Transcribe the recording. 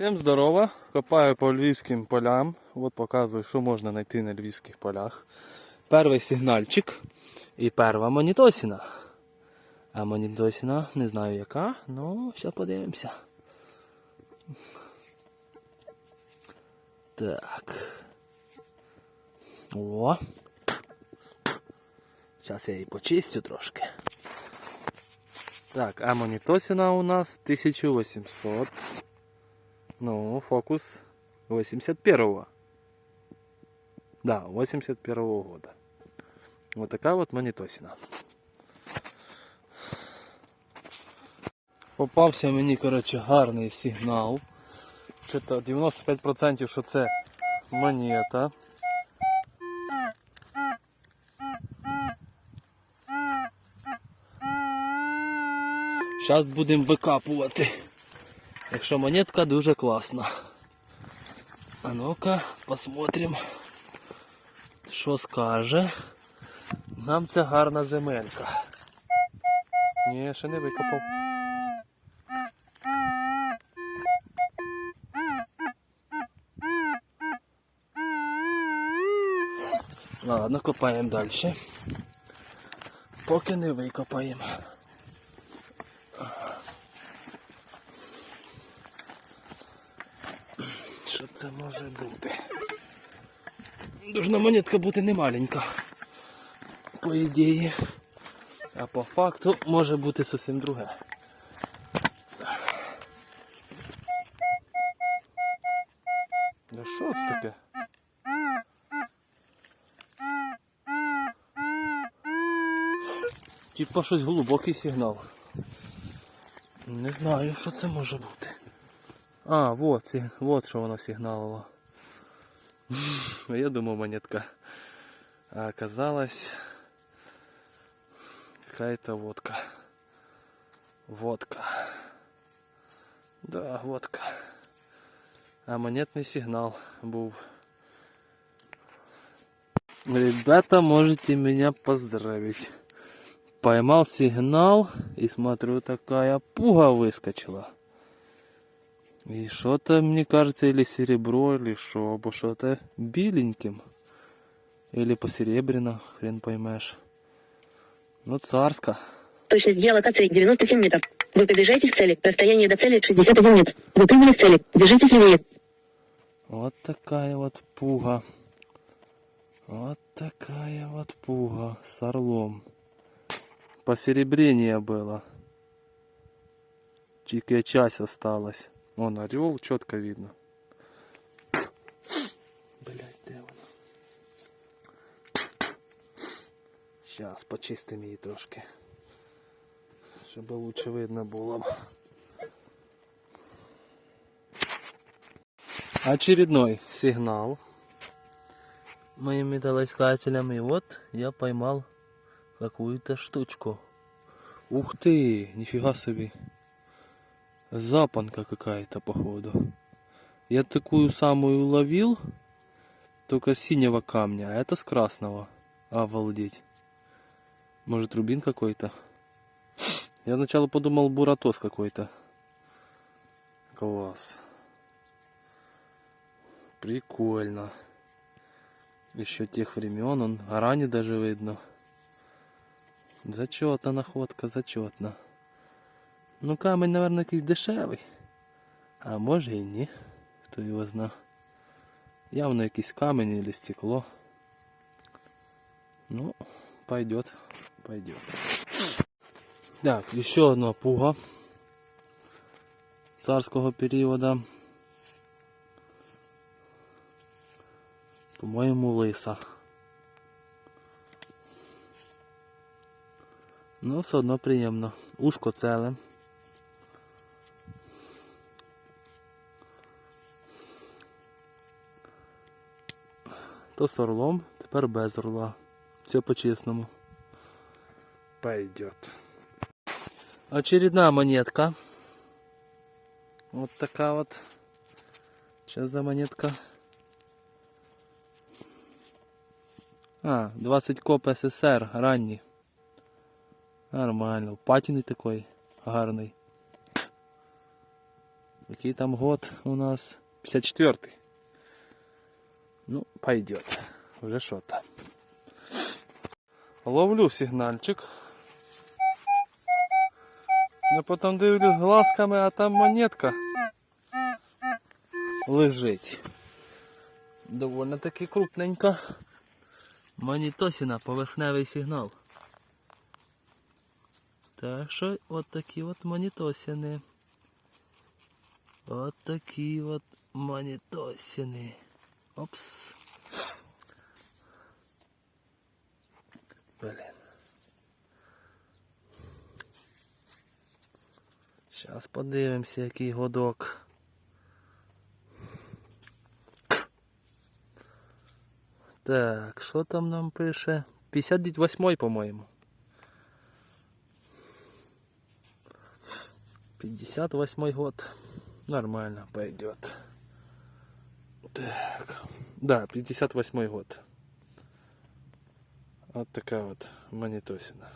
Всім здорово! Копаю по львівським полям. От показую, що можна знайти на львівських полях. Перший сигнальчик і перша монітосіна. А монітосіна не знаю яка, ну зараз подивимося. Так. О. Зараз я її почистю трошки. Так, а монітосіна у нас 1800. Ну, фокус 81-го. Да, 81-го года. Вот такая вот монітосіна. Попався мені, коротше, гарний сигнал. Що-то 95% що це монета. Зараз будемо викапувати. Якщо монетка дуже класна. А ну-ка, посмотрим, що скаже. Нам це гарна земелька. Ні, ще не викопав. Ладно, копаємо далі. Поки не викопаємо. Що це може бути? Должна монетка бути не маленька. По ідеї. А по факту може бути зовсім друге. Да що це таке? Типа щось глибокий сигнал. Не знаю, що це може бути. А, вот, вот що воно сигналило. Я думал монетка. А оказалось какая-то водка. Водка. Да, водка. А монетный сигнал был. Ребята, можете меня поздравить. Поймал сигнал и смотрю, такая пуга выскочила. И что-то, мне кажется, или серебро, или что, бо что-то беленьким. Или посеребряно, хрен поймешь. Ну, царска. Точность геолокации 97 метров. Вы приближаетесь к цели. Расстояние до цели 61 метр. Вы прибыли к цели. Держитесь левее. Вот такая вот пуга. Вот такая вот пуга с орлом. Посеребрение было. Чикая часть осталась. Вон орел четко видно. Блять, де? Сейчас почистимо її трошки. Щоб лучше видно було. Очередной сигнал моим металлоискателем. И вот я поймал какую-то штучку. Ух ты, нифига себе. Запонка какая-то, походу. Я такую самую ловил, только синего камня, а это с красного. Обалдеть. Может рубин какой-то? Я сначала подумал буратос какой-то. Класс. Прикольно. Еще тех времен, он ране даже видно. Зачетна находка, зачетна. Ну камень, наверное, якийсь дешевий. А може і ні. Хто його зна. Явно якийсь камень или стекло. Ну, пойдет, пойдет. Так, еще одна пуга царского периода. По-моєму, лиса. Ну, все одно приємно. Ушко целе. То з орлом, тепер без орла. Все по-чесному. Пойдет. Очередная монетка. Вот такая вот. Что за монетка? А, 20 коп СССР, ранній. Нормально. Патіний такий гарний. Який там год у нас? 54-й. Ну, пойдет. Уже что-то. Ловлю сигнальчик. Ну потім дивлюсь глазками, а там монетка лежить. Довольно таки крупненька. Монітосіна, поверхневий сигнал. Так що от такі от монітосіни. От такі от монітосіни. Опс. Блін. Зараз подивимося, який годок. Так, що там нам пише? 58 по-моєму. 58 год. Нормально пойдет. Так. Да, 58 год. Вот такая вот монитосина.